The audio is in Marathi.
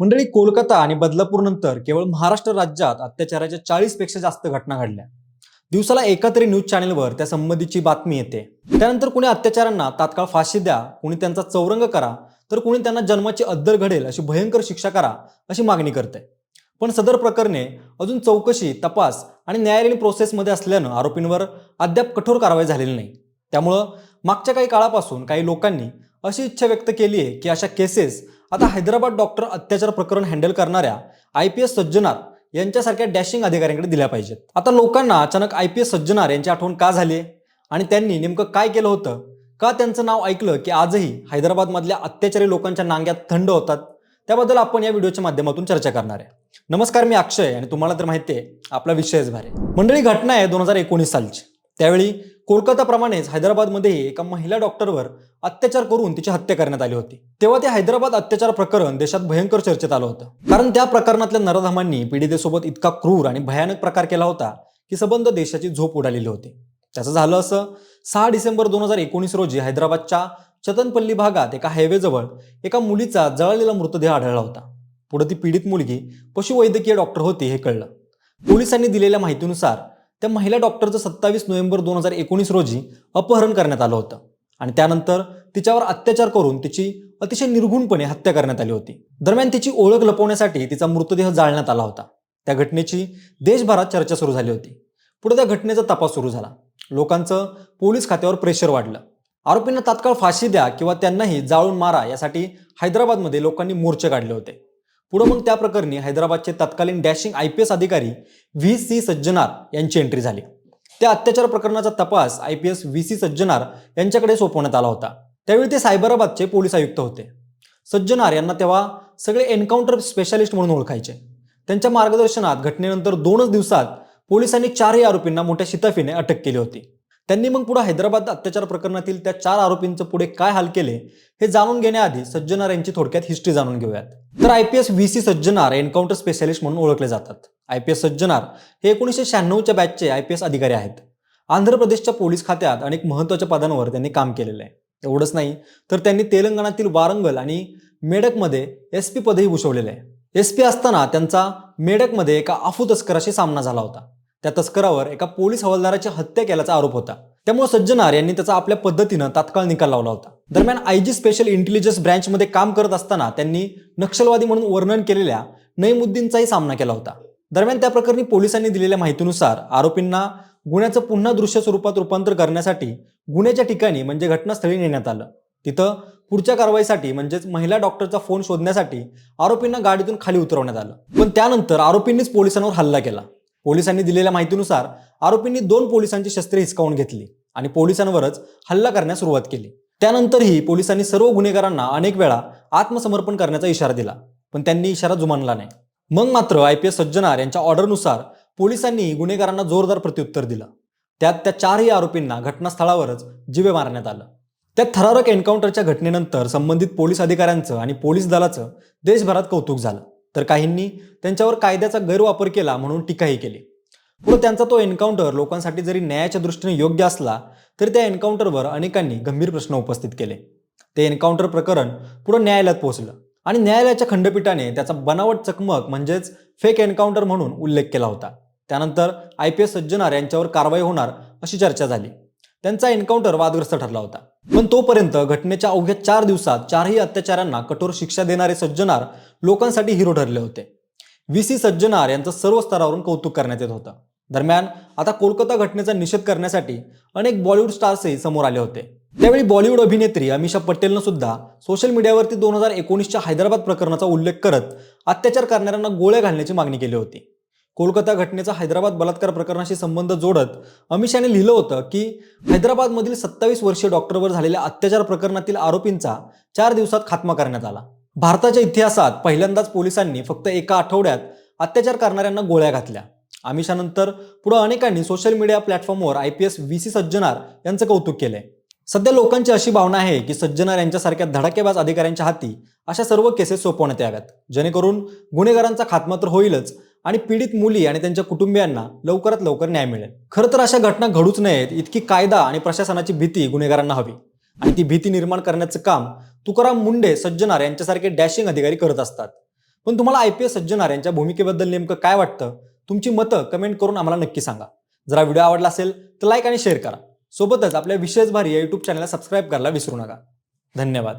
मंडळी कोलकाता आणि बदलापूर नंतर केवळ महाराष्ट्र राज्यात अत्याचाराच्या चाळीसपेक्षा जास्त घटना घडल्या. दिवसाला एका तरी न्यूज चॅनेलवर त्या संबंधीची बातमी येते. त्यानंतर कुणी अत्याचारांना तात्काळ फाशी द्या कुणी त्यांचा चौरंग करा तर कुणी त्यांना जन्माची अद्दल घडेल अशी भयंकर शिक्षा करा अशी मागणी करते. पण सदर प्रकरणे अजून चौकशी तपास आणि न्यायालयीन प्रोसेसमध्ये असल्यानं आरोपींवर अद्याप कठोर कारवाई झालेली नाही. त्यामुळं मागच्या काही काळापासून काही लोकांनी अशी इच्छा व्यक्त केली आहे की अशा केसेस आता हैदराबाद डॉक्टर अत्याचार प्रकरण हँडल करणाऱ्या आय पी एस सज्जनार यांच्यासारख्या डॅशिंग अधिकाऱ्यांकडे दिल्या पाहिजेत. आता लोकांना अचानक आय पी एस सज्जनार यांची आठवण का झाली आणि त्यांनी नेमकं काय केलं होतं? का त्यांचं नाव ऐकलं की आजही हैदराबादमधल्या अत्याचारी लोकांच्या नांग्यात थंड होतात? त्याबद्दल आपण या व्हिडिओच्या माध्यमातून चर्चा करणार आहे. नमस्कार मी अक्षय आणि तुम्हाला तर माहिती आहे आपला विषयच भारी. मंडळी घटना आहे दोन हजार एकोणीस सालची. त्यावेळी कोलकाताप्रमाणेच हैदराबादमध्येही एका महिला डॉक्टरवर अत्याचार करून तिची हत्या करण्यात आली होती. तेव्हा ते हैदराबाद अत्याचार प्रकरण देशात भयंकर चर्चेत आलं होतं. कारण त्या प्रकरणातल्या नरधामांनी पीडितेसोबत इतका क्रूर आणि भयानक प्रकार केला होता की सबंध देशाची झोप उडालेली होती. त्याचं झालं असं सहा डिसेंबर दोन हजार एकोणीस रोजी हैदराबादच्या चतनपल्ली भागात एका हायवेजवळ एका मुलीचा जळलेला मृतदेह आढळला होता. पुढे ती पीडित मुलगी पशुवैद्यकीय डॉक्टर होती हे कळलं. पोलिसांनी दिलेल्या माहितीनुसार त्या महिला डॉक्टरचं सत्तावीस नोव्हेंबर दोन हजार एकोणीस रोजी अपहरण करण्यात आलं होतं. आणि त्यानंतर तिच्यावर अत्याचार करून तिची अतिशय निर्घुणपणे हत्या करण्यात आली होती. दरम्यान तिची ओळख लपवण्यासाठी तिचा मृतदेह जाळण्यात आला होता. त्या घटनेची देशभरात चर्चा सुरू झाली होती. पुढे त्या घटनेचा तपास सुरू झाला. लोकांचं पोलीस खात्यावर प्रेशर वाढलं. आरोपींना तात्काळ फाशी द्या किंवा त्यांनाही जाळून मारा यासाठी हैदराबादमध्ये लोकांनी मोर्चे काढले होते. पुढं मग त्या प्रकरणी हैदराबादचे तत्कालीन डॅशिंग आय पी एस अधिकारी व्ही सी सज्जनार यांची एंट्री झाली. त्या अत्याचार प्रकरणाचा तपास I P S V C Sajjanar यांच्याकडे सोपवण्यात आला होता. त्यावेळी ते सायबराबादचे पोलीस आयुक्त होते. सज्जनार यांना तेव्हा सगळे एन्काउंटर स्पेशालिस्ट म्हणून ओळखायचे. त्यांच्या मार्गदर्शनात घटनेनंतर दोनच दिवसात पोलिसांनी चारही आरोपींना मोठ्या शिताफीने अटक केली होती. त्यांनी मग पुढे हैदराबाद अत्याचार प्रकरणातील त्या चार आरोपींचं पुढे काय हाल केले हे जाणून घेण्याआधी सज्जनार यांची थोडक्यात हिस्ट्री जाणून घेऊयात. तर I P S V C Sajjanar encounter specialist म्हणून ओळखले जातात. आय पी एस सज्जनार हे एकोणीसशे शहाण्णवच्या बॅचचे आय पी एस अधिकारी आहेत. आंध्र प्रदेशच्या पोलीस खात्यात अनेक महत्त्वाच्या पदांवर त्यांनी काम केलेलं आहे. एवढंच नाही तर त्यांनी तेलंगणातील वारंगल आणि मेडकमध्ये एस पी पदही भूषवलेलं आहे. एस पी असताना त्यांचा मेडकमध्ये एका आफू तस्कराशी सामना झाला होता. त्या तस्करावर एका पोलीस हवालदाराची हत्या केल्याचा आरोप होता. त्यामुळे सज्जनार यांनी त्याचा आपल्या पद्धतीनं तात्काळ निकाल लावला होता. दरम्यान आयजी स्पेशल इंटेलिजन्स ब्रँचमध्ये काम करत असताना त्यांनी नक्षलवादी म्हणून वर्णन केलेल्या नईमुद्दीनचाही सामना केला होता. दरम्यान त्या प्रकरणी पोलिसांनी दिलेल्या माहितीनुसार आरोपींना गुन्ह्याचं पुन्हा दृश्य स्वरूपात रूपांतर करण्यासाठी गुन्ह्याच्या ठिकाणी म्हणजे घटनास्थळी नेण्यात आलं. तिथं पुढच्या कारवाईसाठी म्हणजेच महिला डॉक्टरचा फोन शोधण्यासाठी आरोपींना गाडीतून खाली उतरवण्यात आलं. पण त्यानंतर आरोपींनीच पोलिसांवर हल्ला केला. पोलिसांनी दिलेल्या माहितीनुसार आरोपींनी दोन पोलिसांची शस्त्रे हिसकावून घेतली आणि पोलिसांवरच हल्ला करण्यास सुरुवात केली. त्यानंतरही पोलिसांनी सर्व गुन्हेगारांना अनेक वेळा आत्मसमर्पण करण्याचा इशारा दिला पण त्यांनी इशारा जुमानला नाही. मग मात्र आय पी एस सज्जनार यांच्या ऑर्डरनुसार पोलिसांनी गुन्हेगारांना जोरदार प्रत्युत्तर दिलं. त्यात त्या चारही आरोपींना घटनास्थळावरच जिवे मारण्यात आलं. त्या थरारक एन्काउंटरच्या घटनेनंतर संबंधित पोलीस अधिकाऱ्यांचं आणि पोलीस दलाचं देशभरात कौतुक झालं. तर काहींनी त्यांच्यावर कायद्याचा गैरवापर केला म्हणून टीकाही केली. पुढे त्यांचा तो एन्काउंटर लोकांसाठी जरी न्यायाच्या दृष्टीने योग्य असला तरी त्या एन्काउंटरवर अनेकांनी गंभीर प्रश्न उपस्थित केले. ते एन्काउंटर प्रकरण पुढे न्यायालयात पोहोचलं आणि न्यायालयाच्या खंडपीठाने त्याचा बनावट चकमक म्हणजेच फेक एन्काउंटर म्हणून उल्लेख केला होता. त्यानंतर आय पी एस सज्जनार यांच्यावर कारवाई होणार अशी चर्चा झाली. त्यांचा एन्काउंटर वादग्रस्त ठरला होता. पण तोपर्यंत घटनेच्या अवघ्या चार दिवसात चारही अत्याचारांना कठोर शिक्षा देणारे सज्जनार लोकांसाठी हिरो ठरले होते. व्ही. सी. सज्जनार यांचं सर्व स्तरावरून कौतुक करण्यात येत होतं. दरम्यान आता कोलकाता घटनेचा निषेध करण्यासाठी अनेक बॉलिवूड स्टार्सही समोर आले होते. त्यावेळी बॉलिवूड अभिनेत्री अमिषा पटेलनं सुद्धा सोशल मीडियावरती दोन हजार एकोणीसच्या हैदराबाद प्रकरणाचा उल्लेख करत अत्याचार करणाऱ्यांना गोळ्या घालण्याची मागणी केली होती. कोलकाता घटनेचा हैदराबाद बलात्कार प्रकरणाशी संबंध जोडत अमिषाने लिहिलं होतं की हैदराबादमधील सत्तावीस वर्षीय डॉक्टरवर झालेल्या अत्याचार प्रकरणातील आरोपींचा चार दिवसात खात्मा करण्यात आला. भारताच्या इतिहासात पहिल्यांदाच पोलिसांनी फक्त एका आठवड्यात अत्याचार करणाऱ्यांना गोळ्या घातल्या. आमिषानंतर पुढे अनेकांनी सोशल मीडिया प्लॅटफॉर्मवर I P S V C Sajjanar यांचं कौतुक केलंय. सध्या लोकांची अशी भावना आहे की सज्जनार यांच्यासारख्या धडाकेबाज अधिकाऱ्यांच्या हाती अशा सर्व केसेस सोपवण्यात याव्यात. जेणेकरून गुन्हेगारांचा खात्मा तर होईलच आणि पीडित मुली आणि त्यांच्या कुटुंबियांना लवकरात लवकर न्याय मिळेल. खरं तर अशा घटना घडूच नयेत इतकी कायदा आणि प्रशासनाची भीती गुन्हेगारांना हवी. आणि ती भीती निर्माण करण्याचं काम तुकाराम मुंडे सज्जनार यांच्यासारखे डॅशिंग अधिकारी करत असतात. पण तुम्हाला आय पी एस सज्जनार यांच्या भूमिकेबद्दल नेमकं काय वाटतं? तुमची मतं कमेंट करून आम्हाला नक्की सांगा. जरा व्हिडिओ आवडला असेल तर लाईक आणि शेअर करा. सोबतच आपल्या विशेष भारी या युट्यूब चॅनलला सबस्क्राईब करायला विसरू नका. धन्यवाद.